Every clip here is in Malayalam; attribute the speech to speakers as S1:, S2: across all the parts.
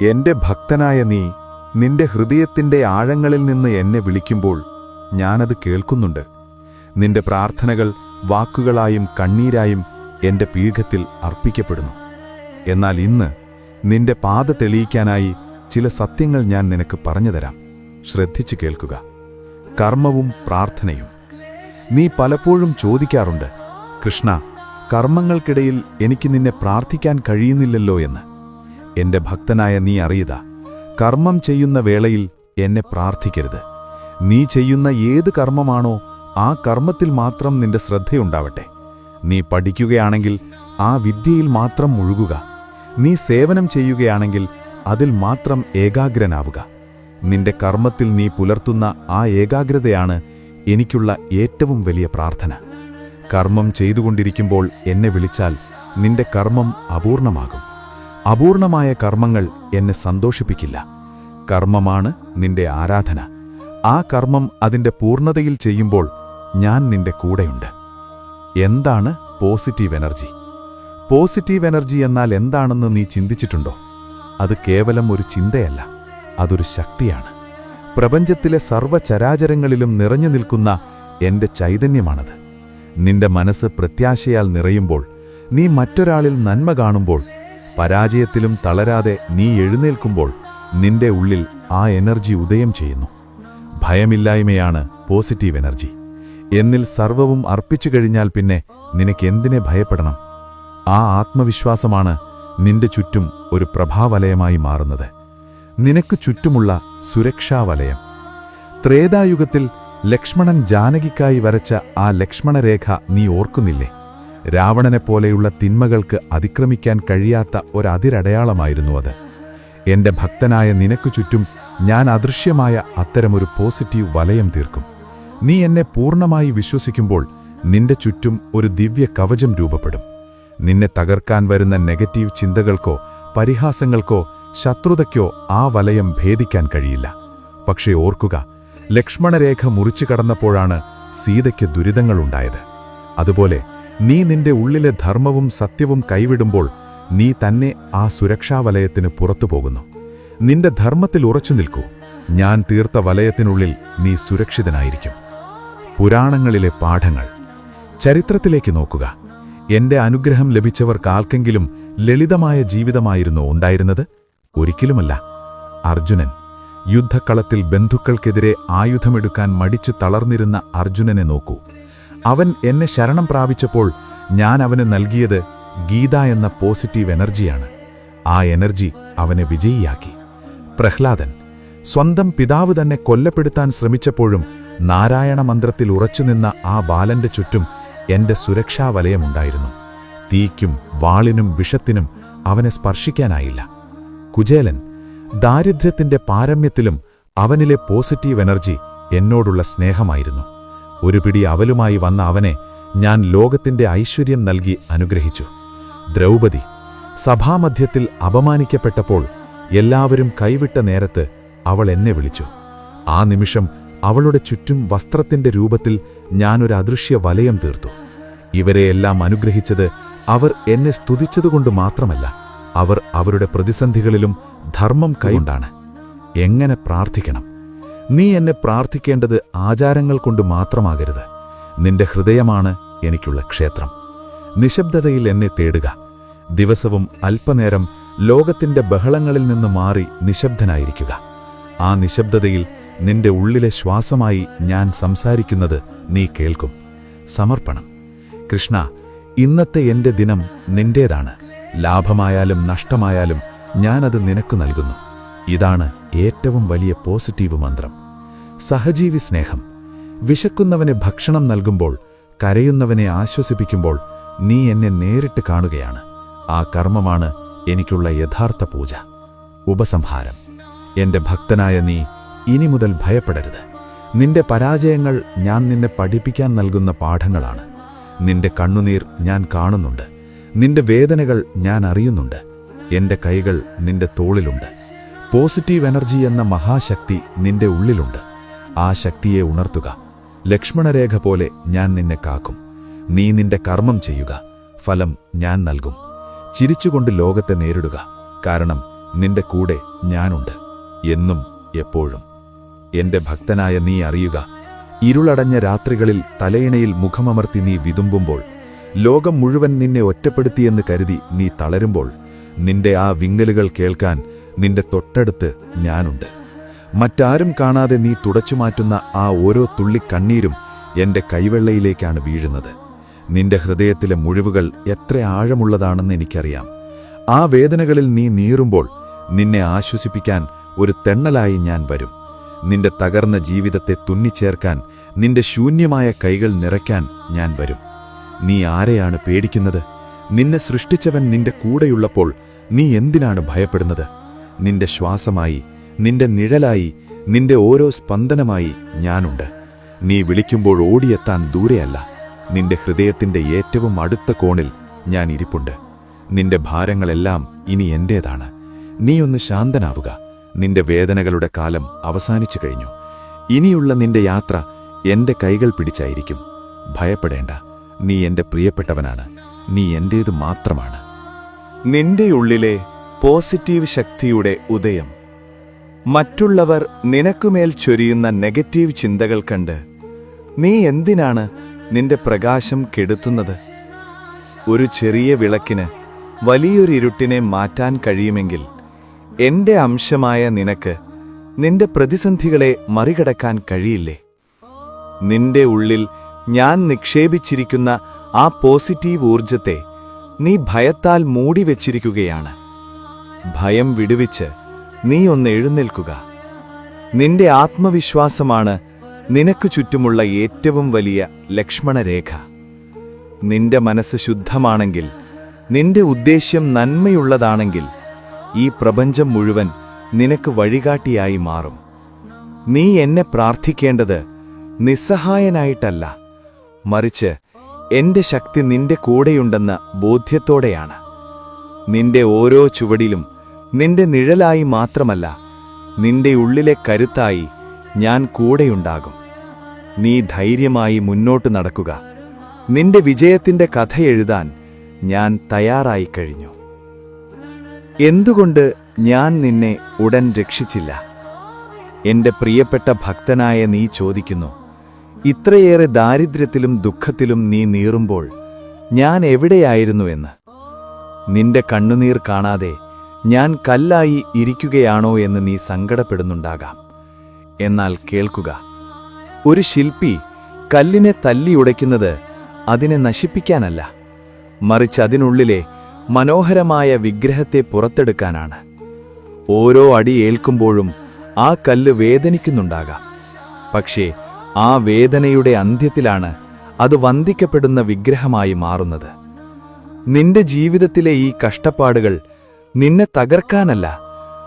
S1: എന്റെ ഭക്തനായ നീ നിന്റെ ഹൃദയത്തിന്റെ ആഴങ്ങളിൽ നിന്ന് എന്നെ വിളിക്കുമ്പോൾ ഞാനത് കേൾക്കുന്നുണ്ട്. നിന്റെ പ്രാർത്ഥനകൾ വാക്കുകളായും കണ്ണീരായും എന്റെ പീഠത്തിൽ അർപ്പിക്കപ്പെടുന്നു. എന്നാൽ ഇന്ന് നിന്റെ പാത തെളിയിക്കാനായി ചില സത്യങ്ങൾ ഞാൻ നിനക്ക് പറഞ്ഞുതരാം ശ്രദ്ധിച്ചു കേൾക്കുക. കർമ്മവും പ്രാർത്ഥനയും. നീ പലപ്പോഴും ചോദിക്കാറുണ്ട് കൃഷ്ണ കർമ്മങ്ങൾക്കിടയിൽ എനിക്ക് നിന്നെ പ്രാർത്ഥിക്കാൻ കഴിയുന്നില്ലല്ലോ എന്ന്. എന്റെ ഭക്തനായ നീ അറിയുക. കർമ്മം ചെയ്യുന്ന വേളയിൽ എന്നെ പ്രാർത്ഥിക്കരുത്. നീ ചെയ്യുന്ന ഏത് കർമ്മമാണോ ആ കർമ്മത്തിൽ മാത്രം നിന്റെ ശ്രദ്ധയുണ്ടാവട്ടെ. നീ പഠിക്കുകയാണെങ്കിൽ ആ വിദ്യയിൽ മാത്രം മുഴുകുക. നീ സേവനം ചെയ്യുകയാണെങ്കിൽ അതിൽ മാത്രം ഏകാഗ്രനാവുക. നിന്റെ കർമ്മത്തിൽ നീ പുലർത്തുന്ന ആ ഏകാഗ്രതയാണ് എനിക്കുള്ള ഏറ്റവും വലിയ പ്രാർത്ഥന. കർമ്മം ചെയ്തുകൊണ്ടിരിക്കുമ്പോൾ എന്നെ വിളിച്ചാൽ നിന്റെ കർമ്മം അപൂർണമാകും. അപൂർണമായ കർമ്മങ്ങൾ എന്നെ സന്തോഷിപ്പിക്കില്ല. കർമ്മമാണ് നിന്റെ ആരാധന. ആ കർമ്മം അതിന്റെ പൂർണതയിൽ ചെയ്യുമ്പോൾ ഞാൻ നിന്റെ കൂടെയുണ്ട്. എന്താണ് പോസിറ്റീവ് എനർജി? പോസിറ്റീവ് എനർജി എന്നാൽ എന്താണെന്ന് നീ ചിന്തിച്ചിട്ടുണ്ടോ? അത് കേവലം ഒരു ചിന്തയല്ല അതൊരു ശക്തിയാണ്. പ്രപഞ്ചത്തിലെ സർവചരാചരങ്ങളിലും നിറഞ്ഞു നിൽക്കുന്ന എന്റെ ചൈതന്യമാണത്. നിന്റെ മനസ്സ് പ്രത്യാശയാൽ നിറയുമ്പോൾ നീ മറ്റൊരാളിൽ നന്മ കാണുമ്പോൾ പരാജയത്തിലും തളരാതെ നീ എഴുന്നേൽക്കുമ്പോൾ നിന്റെ ഉള്ളിൽ ആ എനർജി ഉദയം ചെയ്യുന്നു. ഭയമില്ലായ്മയാണ് പോസിറ്റീവ് എനർജി. എന്നിൽ സർവവും അർപ്പിച്ചു കഴിഞ്ഞാൽ പിന്നെ നിനക്കെന്തിനെ ഭയപ്പെടണം? ആ ആത്മവിശ്വാസമാണ് നിന്റെ ചുറ്റും ഒരു പ്രഭാവലയമായി മാറുന്നത്. നിനക്ക് ചുറ്റുമുള്ള സുരക്ഷാവലയം. ത്രേതായുഗത്തിൽ ലക്ഷ്മണൻ ജാനകിക്കായി വരച്ച ആ ലക്ഷ്മണരേഖ നീ ഓർക്കുന്നില്ലേ? രാവണനെപ്പോലെയുള്ള തിന്മകൾക്ക് അതിക്രമിക്കാൻ കഴിയാത്ത ഒരതിരടയാളമായിരുന്നു അത്. എന്റെ ഭക്തനായ നിനക്കു ചുറ്റും ഞാൻ അദൃശ്യമായ അത്തരമൊരു പോസിറ്റീവ് വലയം തീർക്കും. നീ എന്നെ പൂർണമായി വിശ്വസിക്കുമ്പോൾ നിന്റെ ചുറ്റും ഒരു ദിവ്യ കവചം രൂപപ്പെടും. നിന്നെ തകർക്കാൻ വരുന്ന നെഗറ്റീവ് ചിന്തകൾക്കോ പരിഹാസങ്ങൾക്കോ ശത്രുതയ്ക്കോ ആ വലയം ഭേദിക്കാൻ കഴിയില്ല. പക്ഷേ ഓർക്കുക ലക്ഷ്മണരേഖ മുറിച്ചു കടന്നപ്പോഴാണ് സീതയ്ക്ക് ദുരിതങ്ങളുണ്ടായത്. അതുപോലെ നീ നിന്റെ ഉള്ളിലെ ധർമ്മവും സത്യവും കൈവിടുമ്പോൾ നീ തന്നെ ആ സുരക്ഷാ വലയത്തിന് പുറത്തു പോകുന്നു. നിന്റെ ധർമ്മത്തിൽ ഉറച്ചു നിൽക്കൂ. ഞാൻ തീർത്ത വലയത്തിനുള്ളിൽ നീ സുരക്ഷിതനായിരിക്കും. പുരാണങ്ങളിലെ പാഠങ്ങൾ. ചരിത്രത്തിലേക്ക് നോക്കുക. എന്റെ അനുഗ്രഹം ലഭിച്ചവർക്കാർക്കെങ്കിലും ലളിതമായ ജീവിതമായിരുന്നു ഉണ്ടായിരുന്നത്? ഒരിക്കലുമല്ല. അർജുനൻ. യുദ്ധക്കളത്തിൽ ബന്ധുക്കൾക്കെതിരെ ആയുധമെടുക്കാൻ മടിച്ചു തളർന്നിരുന്ന അർജുനനെ നോക്കൂ. അവൻ എന്നെ ശരണം പ്രാപിച്ചപ്പോൾ ഞാൻ അവന് നൽകിയത് ഗീത എന്ന പോസിറ്റീവ് എനർജിയാണ്. ആ എനർജി അവനെ വിജയിയാക്കി. പ്രഹ്ലാദൻ സ്വന്തം പിതാവ് തന്നെ കൊല്ലപ്പെടുത്താൻ ശ്രമിച്ചപ്പോഴും നാരായണ മന്ത്രത്തിൽ ഉറച്ചുനിന്ന ആ ബാലന്റെ ചുറ്റും എന്റെ സുരക്ഷാ വലയമുണ്ടായിരുന്നു. തീക്കും വാളിനും വിഷത്തിനും അവനെ സ്പർശിക്കാനായില്ല. കുചേലൻ ദാരിദ്ര്യത്തിന്റെ പാരമ്യത്തിലും അവനിലെ പോസിറ്റീവ് എനർജി എന്നോടുള്ള സ്നേഹമായിരുന്നു. ഒരു പിടി അവലുമായി വന്ന അവനെ ഞാൻ ലോകത്തിന്റെ ഐശ്വര്യം നൽകി അനുഗ്രഹിച്ചു. ദ്രൗപദി സഭാമധ്യത്തിൽ അപമാനിക്കപ്പെട്ടപ്പോൾ എല്ലാവരും കൈവിട്ട നേരത്ത് അവൾ എന്നെ വിളിച്ചു. ആ നിമിഷം അവളുടെ ചുറ്റും വസ്ത്രത്തിന്റെ രൂപത്തിൽ ഞാനൊരു അദൃശ്യ വലയം തീർത്തു. ഇവരെയെല്ലാം അനുഗ്രഹിച്ചത് അവർ എന്നെ സ്തുതിച്ചതുകൊണ്ട് മാത്രമല്ല അവർ അവരുടെ പ്രതിസന്ധികളിലും ധർമ്മം കൈകൊണ്ടാണ്. എങ്ങനെ പ്രാർത്ഥിക്കണം? നീ എന്നെ പ്രാർത്ഥിക്കേണ്ടത് ആചാരങ്ങൾ കൊണ്ട് മാത്രമാകരുത്. നിന്റെ ഹൃദയമാണ് എനിക്കുള്ള ക്ഷേത്രം. നിശബ്ദതയിൽ എന്നെ തേടുക. ദിവസവും അല്പനേരം ലോകത്തിന്റെ ബഹളങ്ങളിൽ നിന്ന് മാറി നിശബ്ദനായിരിക്കുക. ആ നിശബ്ദതയിൽ നിന്റെ ഉള്ളിലെ ശ്വാസമായി ഞാൻ സംസാരിക്കുന്നത് നീ കേൾക്കും. സമർപ്പണം. കൃഷ്ണ ഇന്നത്തെ എന്റെ ദിനം നിന്റേതാണ്. ലാഭമായാലും നഷ്ടമായാലും ഞാനത് നിനക്ക് നൽകുന്നു. ഇതാണ് ഏറ്റവും വലിയ പോസിറ്റീവ് മന്ത്രം. സഹജീവി സ്നേഹം. വിശക്കുന്നവന് ഭക്ഷണം നൽകുമ്പോൾ കരയുന്നവനെ ആശ്വസിപ്പിക്കുമ്പോൾ നീ എന്നെ നേരിട്ട് കാണുകയാണ്. ആ കർമ്മമാണ് എനിക്കുള്ള യഥാർത്ഥ പൂജ. ഉപസംഹാരം. എന്റെ ഭക്തനായ നീ ഇനി മുതൽ ഭയപ്പെടരുത്. നിന്റെ പരാജയങ്ങൾ ഞാൻ നിന്നെ പഠിപ്പിക്കാൻ നൽകുന്ന പാഠങ്ങളാണ്. നിന്റെ കണ്ണുനീർ ഞാൻ കാണുന്നുണ്ട്. നിന്റെ വേദനകൾ ഞാൻ അറിയുന്നുണ്ട്. എന്റെ കൈകൾ നിന്റെ തോളിലുണ്ട്. പോസിറ്റീവ് എനർജി എന്ന മഹാശക്തി നിന്റെ ഉള്ളിലുണ്ട്. ആ ശക്തിയെ ഉണർത്തുക. ലക്ഷ്മണരേഖ പോലെ ഞാൻ നിന്നെ കാക്കും. നീ നിന്റെ കർമ്മം ചെയ്യുക. ഫലം ഞാൻ നൽകും. ചിരിച്ചുകൊണ്ട് ലോകത്തെ നേരിടുക. കാരണം
S2: നിന്റെ കൂടെ ഞാനുണ്ട്. എന്നും എപ്പോഴും. എന്റെ ഭക്തനായ നീ അറിയുക. ഇരുളടഞ്ഞ രാത്രികളിൽ തലയിണയിൽ മുഖമമർത്തി നീ വിതുമ്പുമ്പോൾ ലോകം മുഴുവൻ നിന്നെ ഒറ്റപ്പെടുത്തിയെന്ന് കരുതി നീ തളരുമ്പോൾ നിന്റെ ആ വിങ്ങലുകൾ കേൾക്കാൻ നിന്റെ തൊട്ടടുത്ത് ഞാനുണ്ട്. മറ്റാരും കാണാതെ നീ തുടച്ചുമാറ്റുന്ന ആ ഓരോ തുള്ളി കണ്ണീരും എന്റെ കൈവെള്ളയിലേക്കാണ് വീഴുന്നത്. നിന്റെ ഹൃദയത്തിലെ മുഴിവുകൾ എത്ര ആഴമുള്ളതാണെന്ന് എനിക്കറിയാം. ആ വേദനകളിൽ നീ നീറുമ്പോൾ നിന്നെ ആശ്വസിപ്പിക്കാൻ ഒരു തെണ്ണലായി ഞാൻ വരും. നിന്റെ തകർന്ന ജീവിതത്തെ തുന്നിച്ചേർക്കാൻ നിന്റെ ശൂന്യമായ കൈകൾ നിറയ്ക്കാൻ ഞാൻ വരും. നീ ആരെയാണ് പേടിക്കുന്നത്? നിന്നെ സൃഷ്ടിച്ചവൻ നിന്റെ കൂടെയുള്ളപ്പോൾ നീ എന്തിനാണ് ഭയപ്പെടുന്നത്? നിന്റെ ശ്വാസമായി നിന്റെ നിഴലായി നിന്റെ ഓരോ സ്പന്ദനമായി ഞാനുണ്ട്. നീ വിളിക്കുമ്പോൾ ഓടിയെത്താൻ ദൂരെയല്ല. നിന്റെ ഹൃദയത്തിന്റെ ഏറ്റവും അടുത്ത കോണിൽ ഞാൻ ഇരിപ്പുണ്ട്. നിന്റെ ഭാരങ്ങളെല്ലാം ഇനി എന്റേതാണ്. നീയൊന്ന് ശാന്തനാവുക. നിന്റെ വേദനകളുടെ കാലം അവസാനിച്ചു കഴിഞ്ഞു. ഇനിയുള്ള നിന്റെ യാത്ര എന്റെ കൈകൾ പിടിച്ചായിരിക്കും. ഭയപ്പെടേണ്ട. നീ എന്റെ പ്രിയപ്പെട്ടവനാണ്. നീ എന്റേതു മാത്രമാണ്.
S1: നിന്റെ ഉള്ളിലെ പോസിറ്റീവ് ശക്തിയുടെ ഉദയം. മറ്റുള്ളവർ നിനക്കുമേൽ ചൊരിയുന്ന നെഗറ്റീവ് ചിന്തകൾ കണ്ട് നീ എന്തിനാണ് നിന്റെ പ്രകാശം കെടുത്തുന്നത്? ഒരു ചെറിയ വിളക്കിന് വലിയൊരു ഇരുട്ടിനെ മാറ്റാൻ കഴിയുമെങ്കിൽ എന്റെ അംശമായ നിനക്ക് നിന്റെ പ്രതിസന്ധികളെ മറികടക്കാൻ കഴിയില്ലേ? നിന്റെ ഉള്ളിൽ ഞാൻ നിക്ഷേപിച്ചിരിക്കുന്ന ആ പോസിറ്റീവ് ഊർജത്തെ നീ ഭയത്താൽ മൂടിവെച്ചിരിക്കുകയാണ്. ഭയം വിടുവിച്ച് നീ ഒന്ന് എഴുന്നേൽക്കുക. നിന്റെ ആത്മവിശ്വാസമാണ് നിനക്ക് ചുറ്റുമുള്ള ഏറ്റവും വലിയ ലക്ഷ്മണരേഖ. നിന്റെ മനസ്സ് ശുദ്ധമാണെങ്കിൽ നിന്റെ ഉദ്ദേശ്യം നന്മയുള്ളതാണെങ്കിൽ ഈ പ്രപഞ്ചം മുഴുവൻ നിനക്ക് വഴികാട്ടിയായി മാറും. നീ എന്നെ പ്രാർത്ഥിക്കേണ്ടത് നിസ്സഹായനായിട്ടല്ല മറിച്ച് എന്റെ ശക്തി നിന്റെ കൂടെയുണ്ടെന്ന ബോധ്യത്തോടെയാണ്. നിന്റെ ഓരോ ചുവടിലും നിന്റെ നിഴലായി മാത്രമല്ല നിന്റെ ഉള്ളിലെ കരുത്തായി ഞാൻ കൂടെയുണ്ടാകും. നീ ധൈര്യമായി മുന്നോട്ട് നടക്കുക. നിന്റെ വിജയത്തിന്റെ കഥ എഴുതാൻ ഞാൻ തയ്യാറായി കഴിഞ്ഞു. എന്തുകൊണ്ട് ഞാൻ നിന്നെ ഉടൻ രക്ഷിച്ചില്ല? എന്റെ പ്രിയപ്പെട്ട ഭക്തനായ നീ ചോദിക്കുന്നു ഇത്രയേറെ ദാരിദ്ര്യത്തിലും ദുഃഖത്തിലും നീ നീറുമ്പോൾ ഞാൻ എവിടെയായിരുന്നു എന്ന്? നിന്റെ കണ്ണുനീർ കാണാതെ ഞാൻ കല്ലായി ഇരിക്കുകയാണോ എന്ന് നീ സങ്കടപ്പെടുന്നുണ്ടാകാം. എന്നാൽ കേൾക്കുക ഒരു ശില്പി കല്ലിനെ തല്ലി ഉടയ്ക്കുന്നത് അതിനെ നശിപ്പിക്കാനല്ല മറിച്ച് അതിനുള്ളിലെ മനോഹരമായ വിഗ്രഹത്തെ പുറത്തെടുക്കാനാണ്. ഓരോ അടി ഏൽക്കുമ്പോഴും ആ കല്ല് വേദനിക്കുന്നുണ്ടാകാം. പക്ഷേ ആ വേദനയുടെ അന്ത്യത്തിലാണ് അത് വന്ദിക്കപ്പെടുന്ന വിഗ്രഹമായി മാറുന്നത്. നിന്റെ ജീവിതത്തിലെ ഈ കഷ്ടപ്പാടുകൾ നിന്നെ തകർക്കാനല്ല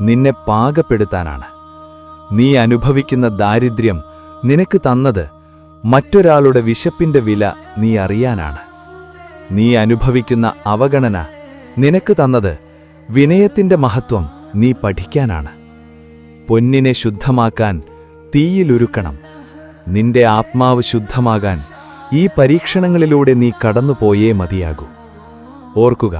S1: നിന്നെ പാകപ്പെടുത്താനാണ്. നീ അനുഭവിക്കുന്ന ദാരിദ്ര്യം നിനക്ക് തന്നത് മറ്റൊരാളുടെ വിശപ്പിന്റെ വില നീ അറിയാനാണ്. നീ അനുഭവിക്കുന്ന അവഗണന നിനക്ക് തന്നത് വിനയത്തിന്റെ മഹത്വം നീ പഠിക്കാനാണ്. പൊന്നിനെ ശുദ്ധമാക്കാൻ തീയിലൊരുക്കണം നിന്റെ ആത്മാവ് ശുദ്ധമാകാൻ ഈ പരീക്ഷണങ്ങളിലൂടെ നീ കടന്നുപോയേ മതിയാകൂ. ഓർക്കുക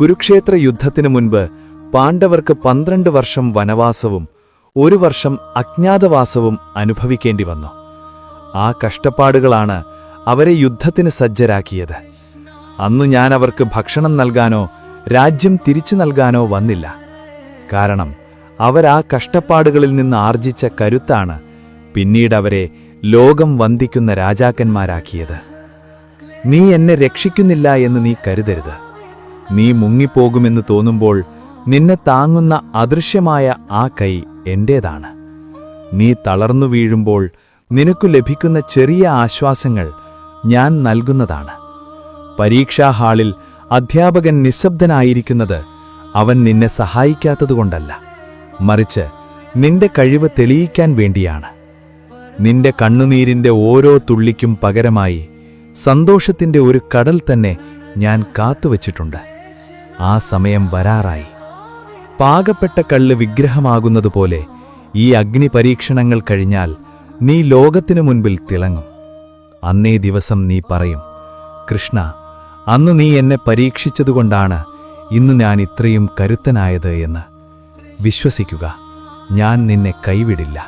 S1: കുരുക്ഷേത്ര യുദ്ധത്തിനു മുൻപ് പാണ്ഡവർക്ക് പന്ത്രണ്ട് വർഷം വനവാസവും ഒരു വർഷം അജ്ഞാതവാസവും അനുഭവിക്കേണ്ടി വന്നു. ആ കഷ്ടപ്പാടുകളാണ് അവരെ യുദ്ധത്തിന് സജ്ജരാക്കിയത്. അന്നു ഞാൻ അവർക്ക് ഭക്ഷണം നൽകാനോ രാജ്യം തിരിച്ചു നൽകാനോ വന്നില്ല. കാരണം അവരാ കഷ്ടപ്പാടുകളിൽ നിന്ന് ആർജിച്ച കരുത്താണ് പിന്നീട് അവരെ ലോകം വന്ദിക്കുന്ന രാജാക്കന്മാരാക്കിയത്. നീ എന്നെ രക്ഷിക്കുന്നില്ല എന്ന് നീ കരുതരുത്. നീ മുങ്ങിപ്പോകുമെന്ന് തോന്നുമ്പോൾ നിന്നെ താങ്ങുന്ന അദൃശ്യമായ ആ കൈ എന്റേതാണ്. നീ തളർന്നു വീഴുമ്പോൾ നിനക്കു ലഭിക്കുന്ന ചെറിയ ആശ്വാസങ്ങൾ ഞാൻ നൽകുന്നതാണ്. പരീക്ഷാ ഹാളിൽ അധ്യാപകൻ നിശബ്ദനായിരിക്കുന്നത് അവൻ നിന്നെ സഹായിക്കാത്തതുകൊണ്ടല്ല. മറിച്ച് നിന്റെ കഴിവ് തെളിയിക്കാൻ വേണ്ടിയാണ്. നിന്റെ കണ്ണുനീരിന്റെ ഓരോ തുള്ളിക്കും പകരമായി സന്തോഷത്തിന്റെ ഒരു കടൽ തന്നെ ഞാൻ കാത്തുവച്ചിട്ടുണ്ട്. ആ സമയം വരാറായി. പാകപ്പെട്ട കള്ള് വിഗ്രഹമാകുന്നതുപോലെ ഈ അഗ്നി പരീക്ഷണങ്ങൾ കഴിഞ്ഞാൽ നീ ലോകത്തിനു മുൻപിൽ തിളങ്ങും. അന്നേ ദിവസം നീ പറയും കൃഷ്ണ അന്ന് നീ എന്നെ പരീക്ഷിച്ചതുകൊണ്ടാണ് ഇന്ന് ഞാൻ ഇത്രയും കരുത്തനായത് എന്ന്.
S3: വിശ്വസിക്കുക ഞാൻ നിന്നെ കൈവിടില്ല.